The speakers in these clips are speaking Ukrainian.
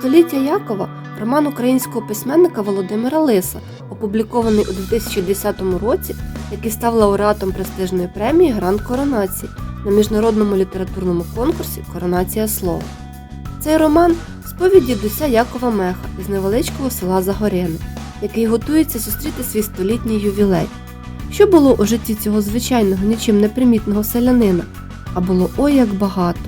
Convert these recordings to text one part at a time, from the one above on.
Століття Якова роман українського письменника Володимира Лиса, опублікований у 2010 році, який став лауреатом престижної премії Гранд Коронації на міжнародному літературному конкурсі Коронація слова. Цей роман сповідь дідуся Якова Меха із невеличкого села Загоряни, який готується зустріти свій столітній ювілей. Що було у житті цього звичайного, нічим непримітного селянина? А було ой як багато.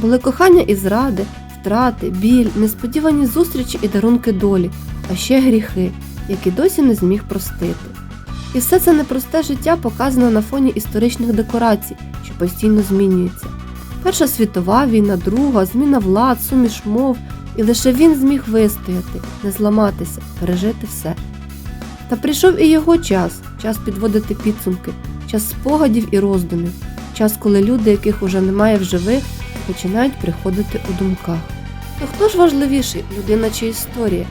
Були кохання і зради, втрати, біль, несподівані зустрічі і дарунки долі, а ще гріхи, які досі не зміг простити. І все це непросте життя показано на фоні історичних декорацій, що постійно змінюються. Перша світова війна, друга, зміна влад, суміш мов, і лише він зміг вистояти, не зламатися, пережити все. Та прийшов і його час, час підводити підсумки, час спогадів і роздумів, час, коли люди, яких уже немає в живих, починають приходити у думках. То хто ж важливіший, людина чи історія?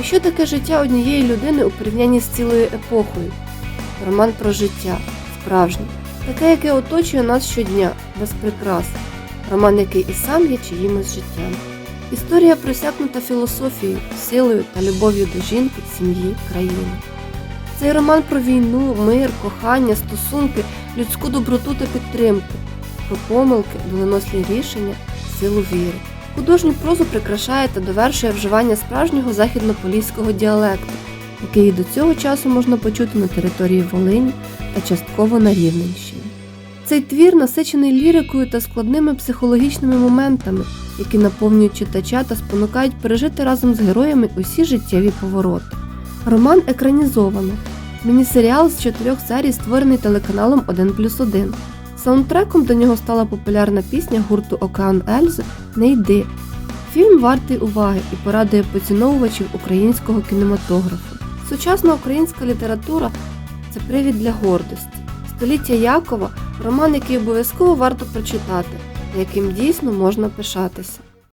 І що таке життя однієї людини у порівнянні з цілою епохою? Роман про життя, справжнє, таке, яке оточує нас щодня, без прикрас. Роман, який і сам є чиїмось життям. Історія просякнута філософією, силою та любов'ю до жінки, сім'ї, країни. Цей роман про війну, мир, кохання, стосунки, людську доброту та підтримку, про помилки, доленослі рішення, силу віри. Художню прозу прикрашає та довершує вживання справжнього західнополіського діалекту, який до цього часу можна почути на території Волині та частково на Рівненщині. Цей твір насичений лірикою та складними психологічними моментами, які наповнюють читача та спонукають пережити разом з героями усі життєві повороти. Роман екранізовано. Мінісеріал з чотирьох серій створений телеканалом 1 плюс 1. Саундтреком до нього стала популярна пісня гурту Океан Ельзи Не йди. Фільм вартий уваги і порадує поціновувачів українського кінематографу. Сучасна українська література це привід для гордості. Століття Якова роман, який обов'язково варто прочитати, яким дійсно можна пишатися.